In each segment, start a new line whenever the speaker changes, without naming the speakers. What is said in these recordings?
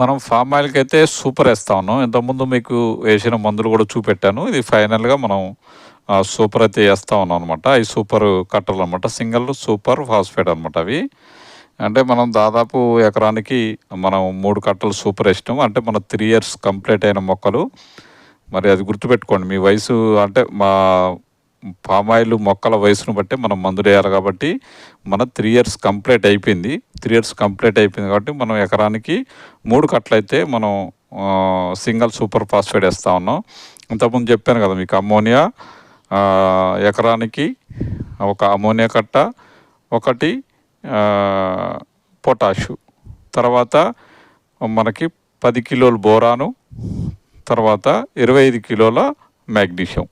మనం ఫామ్ ఆయిల్కి అయితే సూపర్ వేస్తా ఉన్నాం. ఇంతకుముందు మీకు వేసిన మందులు కూడా చూపెట్టాను. ఇది ఫైనల్గా మనం సూపర్ అయితే వేస్తా ఉన్నాం అనమాట ఈ సూపర్ కట్టలు అనమాట సింగిల్ సూపర్ ఫాస్ఫేట్ అనమాట అవి. అంటే మనం దాదాపు ఎకరానికి మనం మూడు కట్టలు సూపర్ వేసినాం. అంటే మన త్రీ ఇయర్స్ కంప్లీట్ అయిన మొక్కలు. మరి అది గుర్తుపెట్టుకోండి. మీ వయసు అంటే మా పామాయిల్ మొక్కల వయసును బట్టి మనం మందులు వేయాలి కాబట్టి మన త్రీ ఇయర్స్ కంప్లీట్ అయిపోయింది. త్రీ ఇయర్స్ కంప్లీట్ అయిపోయింది కాబట్టి మనం ఎకరానికి మూడు కట్లయితే మనం సింగిల్ సూపర్ ఫాస్ఫేట్ వేస్తూ ఉన్నాం. ఇంతకుముందు చెప్పాను కదా మీకు అమ్మోనియా ఎకరానికి ఒక అమ్మోనియా కట్ట ఒకటి పొటాషు. తర్వాత మనకి పది కిలోలు బోరాను తర్వాత ఇరవై ఐదు కిలోల మ్యాగ్నీషియం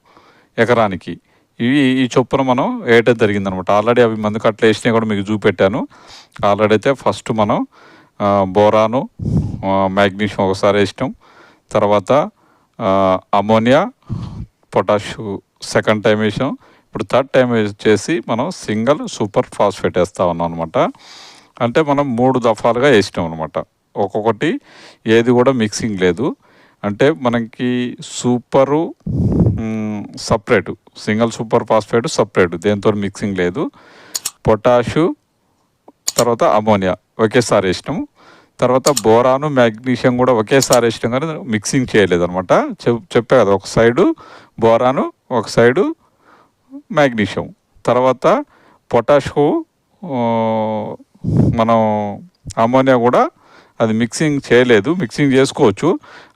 ఎకరానికి. ఇవి ఈ చొప్పున మనం వేయటం జరిగిందనమాట. ఆల్రెడీ అవి మందు కట్టలు వేసినవి కూడా మీకు చూపెట్టాను. ఆల్రెడీ అయితే ఫస్ట్ మనం బోరాను మ్యాగ్నీషియం ఒకసారి వేసినాం. తర్వాత అమోనియా పొటాష్ సెకండ్ టైం వేసాం ఇప్పుడు థర్డ్ టైం వచ్చేసి మనం సింగిల్ సూపర్ ఫాస్ఫేట్ వేస్తా ఉన్నాం అనమాట అంటే మనం మూడు దఫాలుగా వేసినాం అనమాట ఒక్కొక్కటి ఏది కూడా మిక్సింగ్ లేదు. అంటే మనకి super separate single super phosphate separate దేంతో మిక్సింగ్ లేదు. పొటాషు తర్వాత అమోనియా ఒకేసారి వేసినాము. తర్వాత బోరాను మ్యాగ్నీషియం కూడా ఒకేసారి వేసినాం కానీ మిక్సింగ్ చేయలేదనమాట చెప్పే కదా ఒక సైడు బోరాను ఒక సైడు మ్యాగ్నీషియం. తర్వాత పొటాషు మనం అమోనియా కూడా అది మిక్సింగ్ చేయలేదు. మిక్సింగ్ చేసుకోవచ్చు.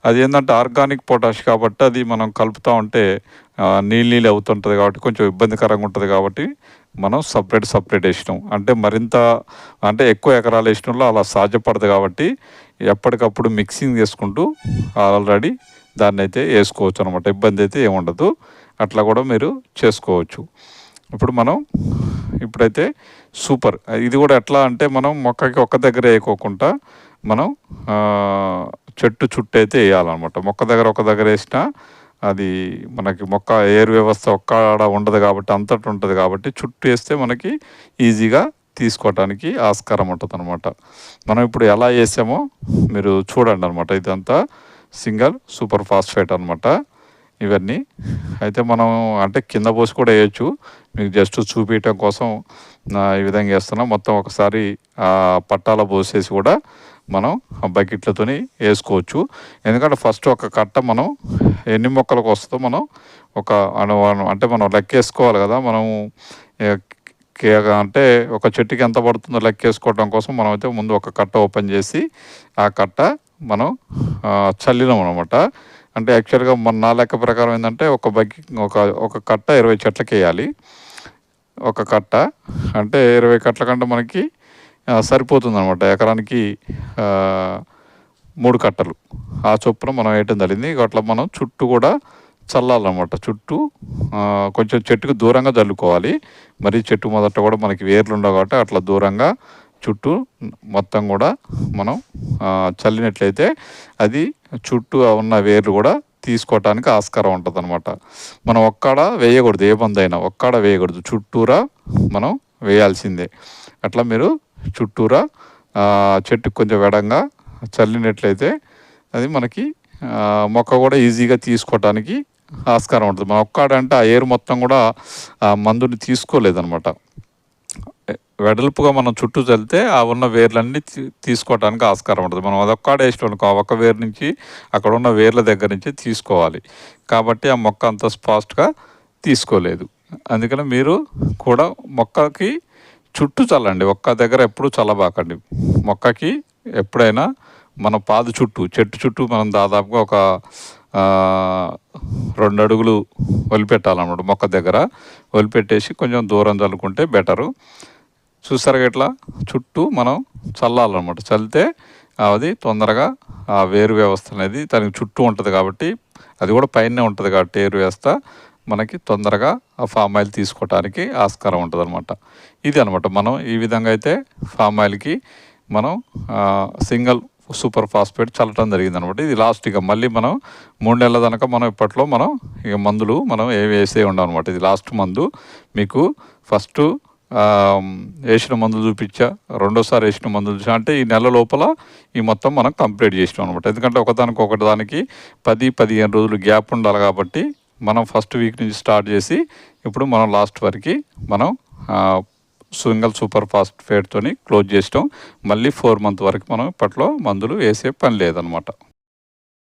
అది ఏంటంటే ఆర్గానిక్ పొటాష్ కాబట్టి అది మనం కలుపుతూ ఉంటే నీళ్ళు నీళ్ళు అవుతుంటుంది కాబట్టి కొంచెం ఇబ్బందికరంగా ఉంటుంది కాబట్టి మనం సపరేట్ సపరేట్ వేసినాం. అంటే మరింత అంటే ఎక్కువ ఎకరాలు వేసినంలో అలా సాధ్యపడదు కాబట్టి ఎప్పటికప్పుడు మిక్సింగ్ చేసుకుంటూ ఆల్రెడీ దాన్ని అయితే వేసుకోవచ్చు అనమాట ఇబ్బంది అయితే ఏముండదు. అట్లా కూడా మీరు చేసుకోవచ్చు. ఇప్పుడు మనం ఇప్పుడైతే సూపర్. ఇది కూడా ఎట్లా అంటే మనం మొక్కకి ఒక్క దగ్గర వేయకోకుండా మనం చెట్టు చుట్టూ అయితే వేయాలన్నమాట. మొక్క దగ్గర ఒక దగ్గర వేసినా అది మనకి మొక్క ఎయిర్ వ్యవస్థ ఒక్కడ ఉండదు కాబట్టి అంతటి ఉంటుంది కాబట్టి చుట్టూ వేస్తే మనకి ఈజీగా తీసుకోవటానికి ఆస్కారం ఉంటుంది అనమాట మనం ఇప్పుడు ఎలా వేసామో మీరు చూడండి అనమాట ఇదంతా సింగల్ సూపర్ ఫాస్ఫేట్ అనమాట ఇవన్నీ. అయితే మనం అంటే కింద పోసి కూడా వేయచ్చు. మీకు జస్ట్ చూపించడం కోసం ఈ విధంగా వేస్తున్నాం. మొత్తం ఒకసారి పట్టాల పోసేసి కూడా మనం ఆ బకెట్లతోని వేసుకోవచ్చు. ఎందుకంటే ఫస్ట్ ఒక కట్ట మనం ఎన్ని మొక్కలకు వస్తుందో మనం ఒక అను అంటే మనం లెక్కేసుకోవాలి కదా. మనం అంటే ఒక చెట్టుకి ఎంత పడుతుందో లెక్కేసుకోవడం కోసం మనం అయితే ముందు ఒక కట్ట ఓపెన్ చేసి ఆ కట్ట మనం చల్లినాం అనమాట అంటే యాక్చువల్గా మన నా లెక్క ప్రకారం ఏంటంటే ఒక బగ్గి ఒక ఒక కట్ట ఇరవై చెట్లకి వేయాలి ఒక కట్ట అంటే ఇరవై కట్టల కంటే మనకి సరిపోతుంది అనమాట ఎకరానికి మూడు కట్టలు. ఆ చొప్పున మనం వేయటం జరిగింది. అట్లా మనం చుట్టూ కూడా చల్లాలన్నమాట. చుట్టూ కొంచెం చెట్టుకు దూరంగా చల్లుకోవాలి మరి చెట్టు మొదట కూడా మనకి వేర్లు ఉండవు కాబట్టి అట్లా దూరంగా చుట్టూ మొత్తం కూడా మనం చల్లినట్లయితే అది చుట్టూ ఉన్న వేర్లు కూడా తీసుకోవటానికి ఆస్కారం ఉంటుంది అనమాట మనం ఒక్కడ వేయకూడదు ఏ మందైనా ఒక్కడ వేయకూడదు. చుట్టూరా మనం వేయాల్సిందే. అట్లా మీరు చుట్టూరా చెట్టుకు కొంచెం వెడంగా చల్లినట్లయితే అది మనకి మొక్క కూడా ఈజీగా తీసుకోవటానికి ఆస్కారం ఉంటుంది. మనం ఒక్కడంటే ఆ ఏరు మొత్తం కూడా ఆ మందుని తీసుకోలేదనమాట వెడల్పుగా మనం చుట్టూ చల్లితే ఆ ఉన్న వేర్లన్నీ తీసుకోవడానికి ఆస్కారం ఉంటుంది. మనం అదొక్కడ వేసినాం ఆ ఒక్క వేరు నుంచి అక్కడ ఉన్న వేర్ల దగ్గర నుంచి తీసుకోవాలి. కాబట్టి ఆ మొక్క అంత స్పాస్ట్గా తీసుకోలేదు. అందుకని మీరు కూడా మొక్కకి చుట్టూ చల్లండి. ఒక్క దగ్గర ఎప్పుడు చల్లబాకండి. మొక్కకి ఎప్పుడైనా మన పాదు చుట్టూ చెట్టు చుట్టూ మనం దాదాపుగా ఒక రెండు అడుగులు వదిలిపెట్టాలన్నమాట. మొక్క దగ్గర వదిలిపెట్టేసి కొంచెం దూరం చల్లుకుంటే బెటరు. చూసారు ఇట్లా? చుట్టూ మనం చల్లాలన్నమాట. చల్లితే అది తొందరగా ఆ వేరు వ్యవస్థ అనేది దానికి చుట్టూ ఉంటుంది కాబట్టి అది కూడా పైనే ఉంటుంది కాబట్టి ఏరు వ్యవస్థ మనకి తొందరగా ఆ ఫామ్ ఆయిల్ తీసుకోవడానికి ఆస్కారం ఉంటుంది అనమాట ఇది అనమాట మనం ఈ విధంగా అయితే ఫామ్ ఆయిల్కి మనం సింగిల్ సూపర్ ఫాస్ఫేట్ చల్లటం జరిగింది అనమాట ఇది లాస్ట్ ఇక. మళ్ళీ మనం మూడు నెలల దాకా మనం ఇప్పట్లో మనం ఇక మందులు మనం ఏ వేసే ఉండం అనమాట ఇది లాస్ట్ మందు. మీకు ఫస్ట్ వేసిన మందులు చూపించా రెండోసారి వేసిన మందులు చూసా అంటే ఈ నెల లోపల ఈ మొత్తం మనం కంప్లీట్ చేసినాం అనమాట ఎందుకంటే ఒకదానికి ఒకటి దానికి పది పదిహేను రోజులు గ్యాప్ ఉండాలి కాబట్టి మనం ఫస్ట్ వీక్ నుంచి స్టార్ట్ చేసి ఇప్పుడు మనం లాస్ట్ వరకు మనం సింగల్ సూపర్ ఫాస్ట్ ఫేడ్తోని క్లోజ్ చేసినాం. మళ్ళీ ఫోర్ మంత్ వరకు మనం ఇప్పట్లో మందులు వేసే పని లేదనమాట